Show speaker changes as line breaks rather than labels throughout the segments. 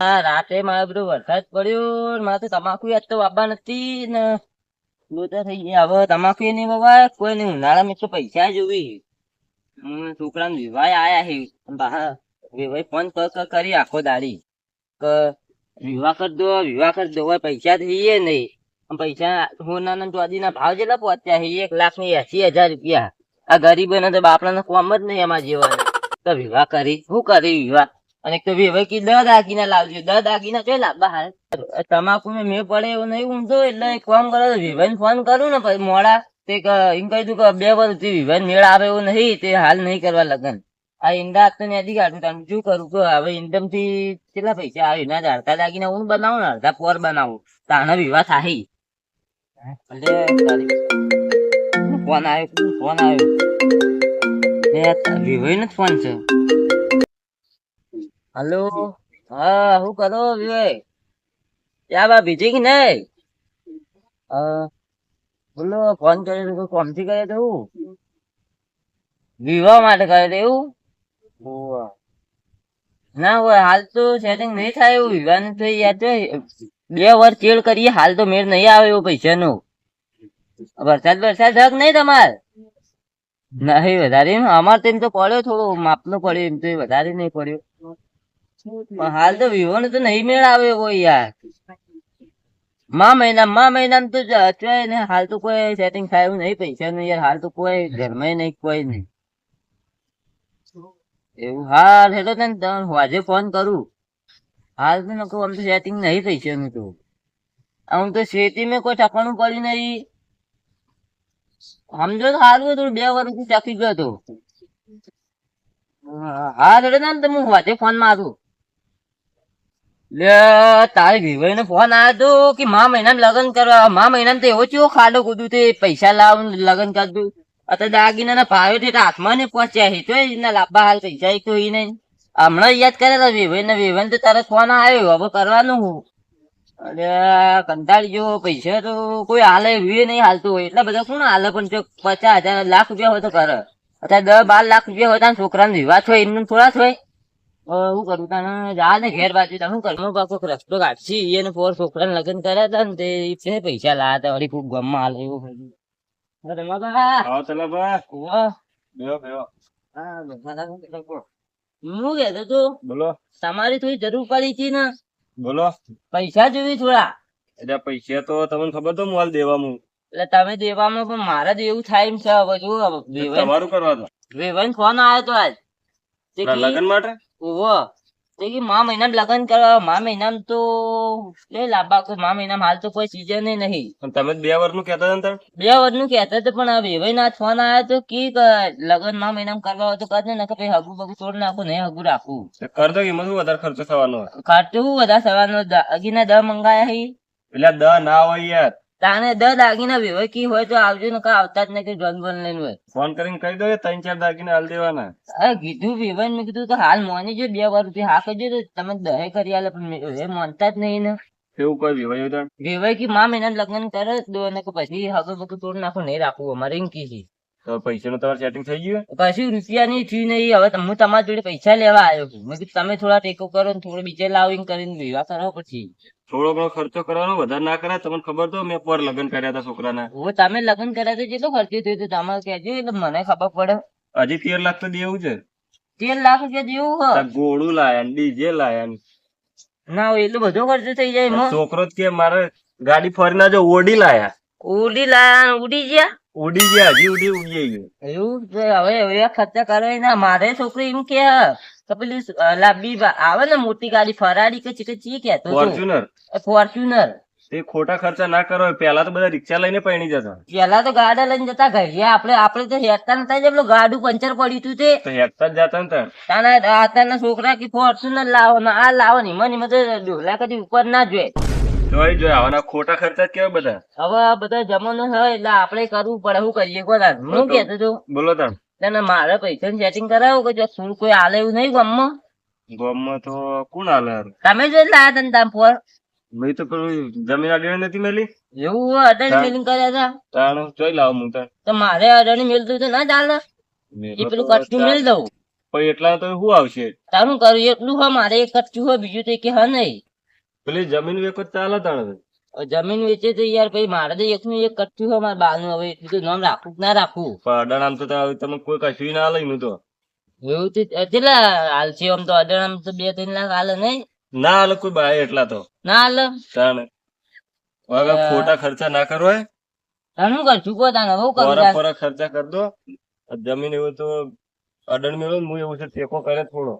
આ રાતે મારે બધો વરસાદ પડ્યો મારે તો તમાકુ યાદ તો વાપવા નથી ને. લોચા થઈ ગયા હવે તમાકુ એ નહીં વવાય કોઈ નહીં ઉનાળામાં તો પૈસા જોવી. હું છોકરાને વિવાહ આયા છે બહાર વિવાહ ફોન કર કર આખો દાડી. કે, વિવાહ કર દો, વિવાહ કર દો પૈસા થઈએ નહીં. પૈસા હું સોનાના ચોદીના ભાવ જેટલા પહોંચ્યા છે એક લાખ ને એસી હજાર રૂપિયા. આ ગરીબોને તો બાપડાને કોમ જ નહીં એમાં જીવન તો વિવાહ કરી, શું કરી વિવાહ? અને એક તો વિવાહ દ દાગીના લાવજો. દસ દાગીના કઈ લાવવા હાલ તમાકુ મેં મેં પડે એવું નહીં ઊંધો, એટલે એક કામ કરો વિવાહ ફોન કરું ને પછી મોડા તે એમ કહી દઉં કે બે વર્ષ વિવાહ મેળ આવે એવું નહીં, તે હાલ નહીં કરવા લગન. આ ઈંડા તો નથી કાઢું, તમે શું કરું? કે હવે ઈંડમથી કેટલા પૈસા આવે? એના અડધા દાગીના હું બનાવું ને અડધા પોર બનાવું. તાનો વિવાહ થાય. ફોન આવ્યો ફોન આવ્યો. વિવાહ નો ફોન છે. હલો? હા શું કરો વિવેક? યા બા બીજી કે નહીં? હા બોલો ફોન કર્યો તો કોઈ કોમથી કર્યો તો એવું વિવાહ માટે કર્યો તો એવું? ના હોય હાલ તો સેટિંગ નહીં થાય એવું. વિવાહ તો યાદ છે બે વાર ચેડ કરીએ હાલ તો મેળ નહીં આવે એવું પૈસાનો. વરસાદ વરસાદ હક નહીં તમારે? નહીં વધારે અમારે તેમ તો પડ્યો થોડો માપનો પડ્યો એમ તો વધારે નહીં પડ્યો. હાલ તો વિવો તો નહીં મેળ આવે એવો યાર મા મહિના મા મહિના તો જ- ને હાલ તો કોઈ સેટિંગ થાય નહીં પૈસા નું યાર હાલ તો કોઈ ઘરમાં નહીં કોઈ નહીં એવું હાલ હેલો તને તને હોજે ફોન કરું હાલ તો નકો આમ તો સેટિંગ નહીં પૈસાનું તો આમ તો શેતી મેં કોઈ ઠકાણું પડ્યું નહીં સમજો તો સારું થોડું બે વર્ષથી ચાકી ગયો હતો હા હેલો ને હું વાજે ફોન મારું લે, તારે વિવાહ નો ફોન આવ્યો તો કે મા મહિનામાં લગ્ન કરવા. મા મહિનામાં તો એવો ચેવો ખાડો કૂદું તે, પૈસા લાવ લગ્ન કરતું. અત્યારે દાગીના ના ભાવે તે હાથમાં ને પહોંચ્યા. હે તો એના લાભા હાલ પૈસા તો એ નહીં. હમણાં યાદ કરેલા વિવાહ ને વિવાહ તો તારે ફોન આવ્યો હવે કરવાનું હું. અરે કંટાળી જો પૈસા તો કોઈ હાલે વિવે નહીં હાલતું હોય. એટલા બધા કોણ હાલે પણ જો પચાસ હજાર, લાખ રૂપિયા હોય તો કરે. અત્યારે દસ બાર લાખ રૂપિયા હોય તો છોકરાનો વિવાહ હોય, એમનું થોડા હોય. હવે કરું? તને જા ને ઘેર બાજુ તમે શું પાકો રસ્તો કાઢશી. એને પોર છોકરાને લગ્ન કર્યા હતા ને તે પૈસા લાયા હતા વળી ખૂબ ગમમાં હાલે એવું હતું. અરે બાબા
આવો ચલો બા
વાહ.
બેહો બેહો.
હા, બાબા, બાબા. હું કહેતો તો
બોલો.
તમારી થોડી જરૂર પડી હતી ને.
બોલો.
પૈસા જોવી થોડા.
એટલે પૈસા તો તમને ખબર તો મોલ દેવામાં
એટલે તમે દેવામાં પણ મારા જ એવું થાય એમ છે હવે જો
તમારું કરવા દો.
વેવન ફોન આવ્યો તો આજ.
લગ્ન માટે?
તે કી મા મહિનામાં લગ્ન કરવા મા મહિનામાં તો લે લાંબા કોઈ મા મહિનામાં હાલ તો કોઈ સીઝન નહીં.
પણ તમે બે વર્ષનું કેતા હતા ને?
બે વર્ષનું કહેતા હતા પણ હવે વેવાઈ ના ફોન આવ્યો તો કી ક લગ્ન મા મહિનામાં કરવા હોય તો કરજે નકર પછી હગું બગું તોડ નાખું નહીં હગું રાખું.
તો કર દો એમાં શું વધારે ખર્ચો થવાનો
ખર્ચો શું વધારે સવારનો અગીના દ મંગાયા હી.
એટલે દ ના હોય યાર.
તાને દ દાગીના વેવાઈ કી હોય તો આવજો ને કા આવતા જ નહીં કે જોન બોન લઈને હોય.
ફોન કરીને કહી દો ત્રણ ચાર દાગીના હાલ દેવાના.
અરે કીધું વિવન મેં કીધું તો હાલ મોની જો બે વાર રૂપિયા હા કરજો તો તમે દહે કરી આલે પણ એ માનતા જ નહીં ને.
એવું કોઈ વિવાય હતા
વિવાહ કી મા મહિના લગ્ન કરે દો અને પછી હગો બગો તોડ નાખો નહીં રાખવું અમારે એમ કી
તો પૈસા નું તમારે સેટિંગ થઈ ગયું?
પછી રૂપિયાની થયું નહીં હવે હું તમારી જોડે પૈસા લેવા આવ્યો છું. મેં કીધું તમે થોડા ટેકો કરો ને થોડો બીજે લાવીને કરીને વિવાહ કરો પછી.
થોડો ઘણો ખર્ચો કરવાનો વધારે ના કરાય. તમને ખબર તો મેં પર લગ્ન કર્યા હતા છોકરાના.
ઓ તમે લગ્ન કર્યા તો જેટલો ખર્ચો થયો તો તમારે કહેજો એટલે મને ખબર પડે.
હજી તેર લાખ તો દેવું છે.
તેર લાખ રૂપિયા જેવું હોય?
ગોળું લાયા ડીજે લાયા ના.
હોય એટલો બધો ખર્ચો થઈ જાય
છોકરો કે મારે ગાડી ફરી ના જો ઓડી લાયા.
ઓડી લાયા ઉડી ગયા?
ઉડી ગયા હજી ઉડી ઉડી ગયું.
એવું હવે એવા ખર્ચા કરે ના મારે છોકરી એમ કે પેલી લાંબી આવે ને મોટી ગાડી ફરારી કે ચીકે ચી કે
ફોર્ચ્યુનર.
ફોર્ચ્યુનર.
તે ખોટા ખર્ચા ના કરો પેલા તો બધા રિક્ષા લઈને પૈણી જતા.
પેલા તો ગાડા લઈને જતા ઘડિયા આપડે આપડે તો હેકતા નતા પેલું ગાડું પંચર પડ્યું તું તે.
તો હેકતા જ જતા ને
તાના અત્યારના છોકરા કે ફોર્ચ્યુનર લાવો ને આ લાવો ને મને મને ડોલા કદી ઉપર ના જોઈએ
જોઈ જોઈ આવાના ખોટા ખર્ચા કેવા બધા?
હવે આ બધા જમાનો હોય એટલે આપડે કરવું પડે શું કરીએ કોના હું કેતો
બોલો તાર.
તને મારે પૈસા સેટિંગ કરાવો કે જો શું કોઈ હાલે એવું નહીં ગામમાં?
ગામમાં તો કોણ હાલે?
તમે જ લાયા તને તાર ફોર
મેં તો પેલું જમીન આડી નથી મેલી?
એવું અડાણી મિલિંગ કર્યા હતા
તાણ જોઈ લાવો હું
તો મારે તો ના ચાલે. એ પેલું કટકું મિલ દઉં.
પણ એટલા તો શું આવશે?
તારું કરું એટલું હા મારે એક હોય બીજું તો કે હા નહીં.
પેલી જમીન વેકો ચાલે તાણે
હવે જમીન વેચે તો યાર પછી મારે તો એકનું એક કચ્ચું હોય મારે બાનું. હવે એટલું તો નામ રાખવું ના રાખવું?
પણ અડાણામ તો તમે કોઈ કશું ના લઈ તો.
એવું તો કેટલા હાલશે આમ તો? અઢાર તો બે ત્રણ લાખ હાલે નહીં?
ના હાલે કોઈ બાય એટલા તો.
ના હાલે?
તાણે. હવે ખોટા ખર્ચા ના કરવા
તાનું કરશું કો તાને હું કરો
ફોરા ખર્ચા કર દો. જમીન એવું તો અડણ મેળો ને હું એવું છે ટેકો કરે થોડો.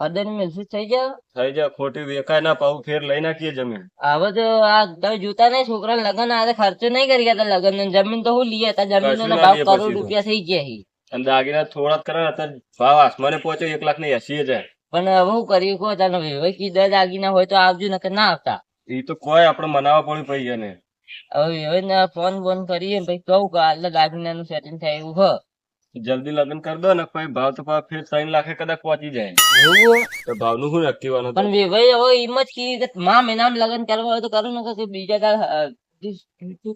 ની મેલસું થઈ જાય
થઈ જાય ખોટી વેકાય ના પાઉ ફેર લઈ નાખીએ જમીન.
હવે તો આ તમે જોતા છોકરા લગન આ ખર્ચો નહીં કરી ગયા તા લગન જમીન તો હું લઈએ તા જમીન નો ભાવ કરોડ રૂપિયા થઈ ગયા.
અને દાગીના થોડા જ કરે અત્યારે ભાવ આસમાને એક લાખ ને એસી હજાર
પણ હવે હું કર્યું કહો તાનો કી દાગીના હોય તો આવજો નકર ના આવતા.
એ તો કોઈ આપણે મનાવવા પડ્યું પૈ એને.
હવે હવે ફોન બોન કરીએ ને કહું કે આટલા દાગીના નું સેટિંગ થાય એવું હ.
જલ્દી લગ્ન કરી દો ને પછી ભાવ તો ફેર ત્રણ લાખે કદાચ પહોંચી જાય.
એવું
તો ભાવનું શું નક્કી વાનું
પણ ભાઈ હવે એમ જ કી કે મા મહિનામાં લગ્ન કરવા હોય તો કરું ને કે બીજા તાર અ,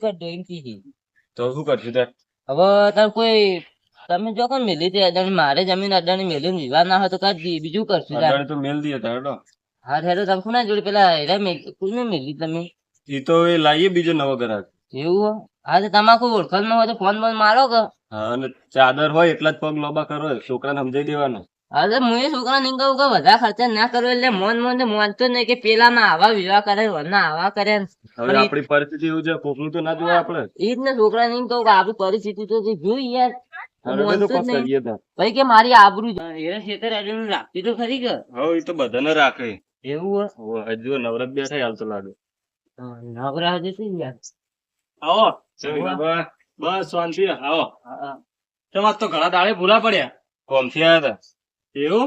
કર દો એમ કી
તો શું કરશું તાર?
હવે તાર કોઈ તમે જો કોણ મેલી તે અડાણી મારે જમીન અડાણી મેલી ને વિવાહ ના હોય તો કરી બીજું કરશું
અડાડે તો મેલ દીએ તાર તો
હા હેરો તમે કોના જોડે પેલા હેરા મેલ કોને મેલી તમે?
એ તો એ લાવીએ બીજો નવો ગ્રાહક.
એવું હો? તો તમાકુ ઓળખાણ ન હોય તો ફોન બોન મારો કે?
અને ચાદર હોય એટલા જ પગ લોબા કરો છોકરાને સમજાઈ દેવાનું.
અરે હું છોકરા ને કહું કે વધારે ખર્ચા ના કરો એટલે મોન મોન તો જ નહીં કે પેલા માં આવા વિવાહ કરે વરના આવા કરે.
હવે આપણી પરિસ્થિતિ એવું છે કોકનું તો ના જોવા આપણે.
એ જ ને છોકરા ને કહું કે આપણી પરિસ્થિતિ તો જે જોઈ યાર. માનતો ભાઈ કે મારી આબરૂ ખેતર રાખતી તો ખરી કે.
હવે એ તો બધાને રાખે.
એવું હો?
હજુ નવરત બેઠા હાલ તો લાગે.
હા, નવરા હજુ શું યાર?
આવો. બસ શાંતિ. આવો.
હા,
તો ઘણા દાડે ભૂલા પડ્યા.
કોમથી આવ્યા
એવું?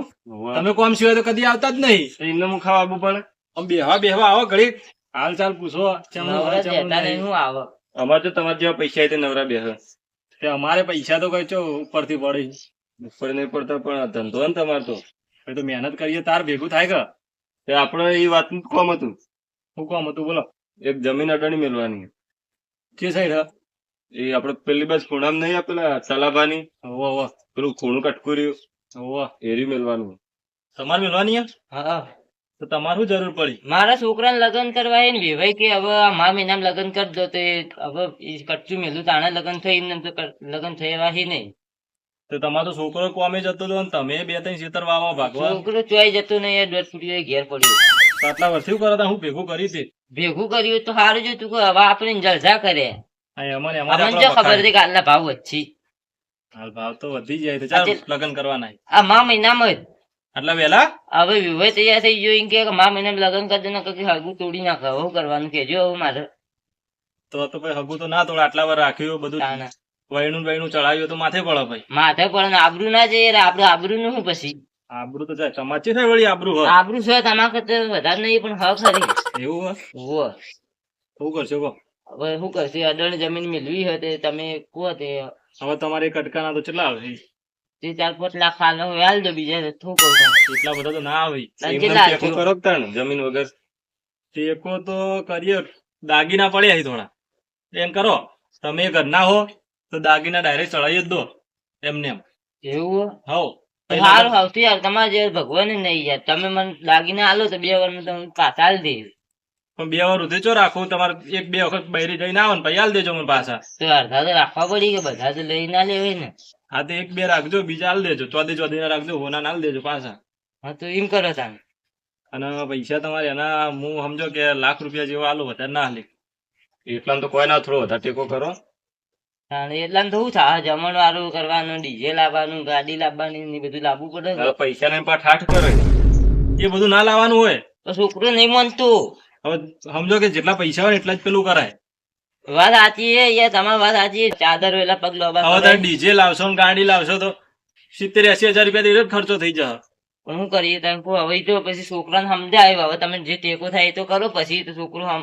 તમે કોમ સિવાય તો કદી આવતા જ નહીં.
એમને હું ખાવા આવવું પડે
આમ બેહવા બેહવા આવો ઘડી હાલ ચાલ પૂછો
અમારે તો તમારા જેવા પૈસા તે નવરા બેહ.
અમારે પૈસા તો કઈ ચો ઉપરથી પડે.
ઉપર નહીં પડતા પણ ધંધો ને તમારે તો.
તો મહેનત કરીએ તાર ભેગું થાય કે?
આપણે એ વાત કોમ હતું.
હું કોમ હતું બોલો.
એક જમીન અડાણી મેળવાની.
કે સાઈડ
એ આપડે પેલી બસ ખૂણામ નહીં આપેલા સલાભાની
હોવો હોવો.
પેલું ખૂણું કટકું રહ્યું
હોવો.
એરી મેળવાનું
તમારે મેળવાની હે?
હા.
તો તમારું જરૂર પડી.
મારા છોકરાને લગ્ન કરવા એને ને કે હવે આ મા મહિનામાં લગ્ન કરી દો તો એ હવે ઈ કચ્ચું મેલું તાણે લગ્ન થઈ એમને તો લગ્ન થયા હી નહીં.
તો તમારો છોકરો કોમે જતો હતો ને તમે બે ત્રણ ખેતર વાવા ભાગવા?
છોકરો ચોઈ જતો નહીં એ દોઢ ફૂટી ઘેર પડ્યો.
આટલા વર્ષે શું કરતા હું ભેગું કરી હતી
ભેગું કર્યું તો સારું જ હતું કે હવે આપણે જલસા કરે
અમારે
અમને જો ખબર હતી કે ભાવ વચ્ચી
હાલ ભાવ તો વધી જાય તો ચાલ લગ્ન કરવાના
આ મા મહિનામાં જ.
આટલા વહેલા
હવે વિવાહ તૈયાર થઈ ગયો એમ કે મા મહિનામાં લગ્ન કરી દે ને કે હગું તોડી નાખે. હવે કરવાનું કેજો હવે મારે.
તો તો ભાઈ હગું તો ના તોડે. આટલા વાર રાખ્યું બધું. વૈણું વૈણું ચડાવ્યું તો માથે પડે ભાઈ.
માથે પડે આબરૂ ના જઈએ આપડે આબરૂ નું શું પછી?
આબરું તો જાય. થાય વળી આબરુ હોય
આબરૂ છે તમારે વધારે નહીં પણ હક ખરી.
એવું હોય. શું કરશો કહો.
હવે શું કરશે? અડણ જમીન મેળવી હોય તમે કહો તે.
હવે તમારે એક અટકાના તો કેટલા આવશે
તે ચાર પાંચ લાખ હાલ હાલ દો બીજા તો શું કહું
એટલા બધા તો ના આવે?
કરો તાણ જમીન વગર?
ટેકો તો કરીએ દાગીના પડ્યા છે થોડા. એમ કરો તમે ઘરના હો તો દાગીના ડાયરેક્ટ ચડાવી જ દો એમને એમ.
એવું
હો?
સારું સૌથી યાર તમારે જે ભગવાન નહીં યાર તમે મને દાગીને આલો તો બે વાર તમે પાછા આલી દે
પણ બે વાર ઉધે ચો રાખું? તમારે એક બે વખત બૈરી જઈને આવો ને પૈયા દેજો મને પાછા.
તો અડધા તો રાખવા પડી કે બધા તો લઈ ના લેવાય ને.
હા તો એક બે રાખજો બીજા આલ દેજો. ચોદી ચોદી રાખજો હોના ના દેજો પાછા.
હા તો એમ કરો તમે.
અને પૈસા તમારે એના હું સમજો કે લાખ રૂપિયા જેવો આલો વધારે ના હાલી
એટલા તો કોઈ ના થોડો વધારે ટેકો કરો.
એટલા તો શું થાય? જમણ વાળું કરવાનું ડીજે લાવવાનું ગાડી લાવવાની ને બધું લાવવું પડે
પૈસા ને પાઠ હાથ કરે.
એ બધું ના લાવવાનું હોય.
તો છોકરું નહીં માનતું.
હવે સમજો કે જેટલા પૈસા હોય એટલા જ પેલું કરાય.
વાત સાચી છે યાર તમારી વાત સાચી ચાદર વેલા પગ લોબા
હવે તમે ડીજે લાવશો ને ગાડી લાવશો તો સિત્તેર એસી હજાર રૂપિયા તો ખર્ચો થઈ જશે.
પણ શું કરીએ તમે હવે તો પછી છોકરાને સમજાય હવે તમે જે ટેકો થાય એ તો કરો પછી તો છોકરો હું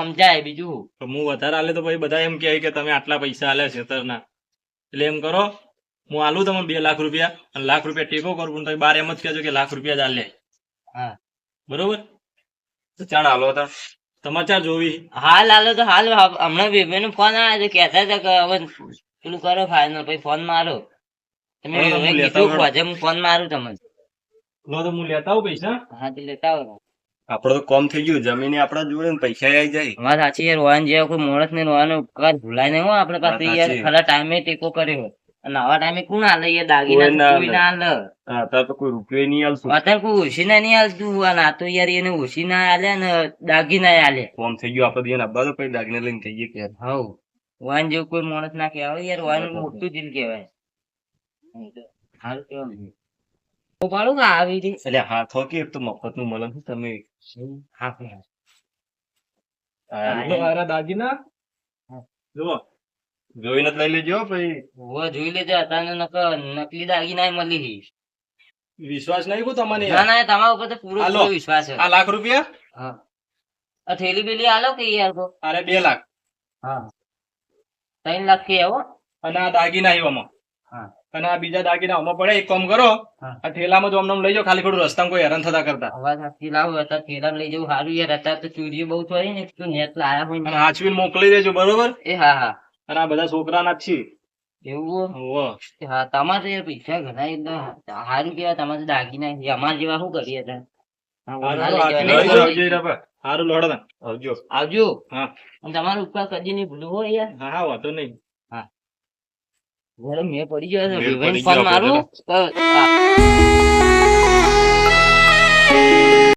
સમજાય બીજું.
હું વધારે આલે તો પછી બધા એમ કહે કે તમે આટલા પૈસા આલ્યા છે તરના એટલે એમ કરો હું આલું તમે બે લાખ રૂપિયા અને લાખ રૂપિયા ટેકો કરું પણ તમે બાર એમ જ કહેજો કે લાખ રૂપિયા જ આલે
હા.
બરોબર?
ચાણ હાલો તાણ
સમાચાર જોવી.
હાલ હાલો તો હાલ. હમણાં બેબી નો ફોન આવ્યો તો કહેતા હતા કે હવે પેલું કરો ફાઇનલ પછી ફોન મારો. તમે કીધું. હું ફોન મારું તમને.
લો તો હું લેતા આવું પૈસા?
હા તો લેતા આવો.
આપડે તો કોમ થઈ ગયું. જમીન આપડા જોડે ને પૈસા આવી જાય.
વાત સાચી યાર રોહન જેવા કોઈ માણસ ને રોહન ઉપકાર ભૂલાય નહીં હો. આપડે પાસે યાર. ખરા ટાઈમે ટેકો કર્યો. અને આવા ટાઈમે કોણ હાલે? એ દાગીના
ના
હાલે.
અત્યારે તો કોઈ રૂપિયો નહીં આલશું.
અત્યારે કોઈ ઓછી ના નહીં હાલતું અને આ તો યાર એને ઓછી ના હાલે ને દાગીના હાલે.
કોમ થઈ ગયું આપડે એને અબ્બા તો પછી દાગીને લઈને કહીએ કે
હવ. વાન જેવું કોઈ માણસ ના કહેવાય યાર વાન મોટું દિલ કહેવાય. હાલ કહેવાય હું કે આવી રહી
એટલે હાથ કે તો મફતનું મળે છે તમે
હા હા.
તો મારા દાગીના? જુઓ.
જોઈને જ લઈ લેજો ભાઈ.
હોવે જોઈ લેજો અત્યારે નકર નકલી દાગી નાય મળી.
વિશ્વાસ નહીં કો તમને
ના ના તમારા ઉપર તો પૂરો પૂરો વિશ્વાસ છે.
આ લાખ રૂપિયા?
હા. આ થેલી બેલી આલો કે યાર કો
અરે બે લાખ.
હા. ત્રણ લાખ કે આવો?
અને આ દાગીના એવામાં.
હા.
અને આ બીજા દાગીના આમાં પડે. એક કામ કરો. આ ઠેલામાં તો અમને લઈ જાઓ ખાલી ખોટું રસ્તામાં કોઈ હેરાન થતા કરતા.
અવાજ સાચી લાવો અત્યારે થેલા લઈ જવું સારું યાર. અત્યારે તો ચોરીઓ બહુ થઈ ને તું નેટ લાયા હોય
અને
ને
હાચવીને મોકલી દેજો બરોબર?
એ હા હા.
અને આ બધા છોકરાના જ છે.
એવું હા તમારે પૈસા ઘણા એટલે સારું કેવાય તમારે દાગીના છે. જેવા શું કરીએ.
હારું લોડો
આવજો.
આવજો.
હા.
અને ઉપકાર કદી નહીં ભૂલું હોય યાર?
હા હા વાંધો નહીં.
હા. મેં પડી ગયો ફોન મારું.